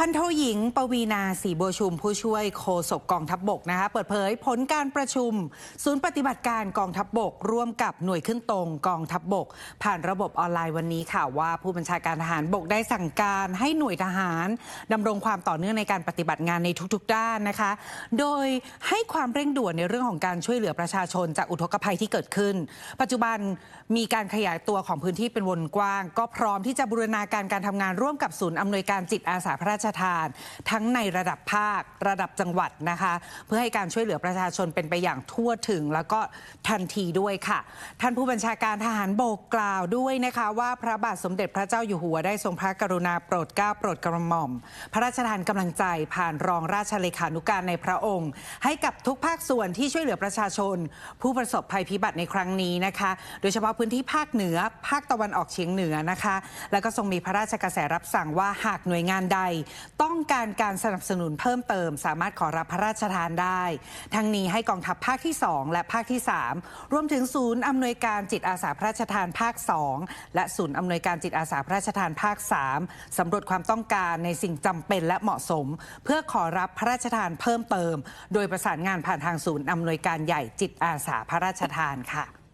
พันโทหญิง ปวีนาศรีบัวชุม ผู้ช่วยโฆษกกองทัพบบกนะคะเปิดเผยผลการประชุม ศูนย์ปฏิบัติการกองทัพบบก ร่วมกับหน่วยขึ้นตรงกองทัพบบก ผ่านระบบออนไลน์วันนี้ค่ะว่า ผู้บัญชาการทหารบกได้สั่งการให้หน่วยทหารดำรงความต่อเนื่องในการปฏิบัติงานในทุกๆ ด้านนะคะ โดยให้ความเร่งด่วนในเรื่องของการช่วยเหลือประชาชนจากอุทกภัยที่เกิดขึ้น ปัจจุบันมีการขยายตัวของพื้นที่เป็นวงกว้าง ก็พร้อมที่จะบูรณาการการทำงานร่วมกับศูนย์อำนวยการจิตอาสาพระราชทาน ทั้งในระดับภาคระดับจังหวัดนะคะ เพื่อให้การช่วยเหลือประชาชนเป็นไปอย่างทั่วถึง แล้วก็ทันทีด้วยค่ะ ท่านผู้บัญชาการทหารบกกล่าวด้วยนะคะว่าพระบาทสมเด็จพระเจ้าอยู่หัวได้ทรงพระกรุณาโปรดเกล้าโปรดกระหม่อม พระราชทานกำลังใจผ่านรองราชเลขานุการในพระองค์ ให้กับทุกภาคส่วนที่ช่วยเหลือประชาชน ผู้ประสบภัยพิบัติในครั้งนี้นะคะ โดยเฉพาะพื้นที่ภาคเหนือ ภาคตะวันออกเฉียงเหนือนะคะ แล้วก็ทรงมีพระราชกระแสรับสั่งว่าหากหน่วยงานใดต้องการการสนับสนุนเพิ่มเติม สามารถขอรับพระราชทานได้ ทั้งนี้ให้กองทัพภาคที่ 2 และภาคที่ 3 รวมถึงศูนย์อำนวยการจิตอาสาพระราชทานภาค 2 และศูนย์อำนวยการจิตอาสาพระราชทานภาค 3 สำรวจความต้องการในสิ่งจำเป็นและเหมาะสม เพื่อขอรับพระราชทานเพิ่มเติม โดยประสานงานผ่านทางศูนย์อำนวยการใหญ่จิตอาสาพระราชทานค่ะ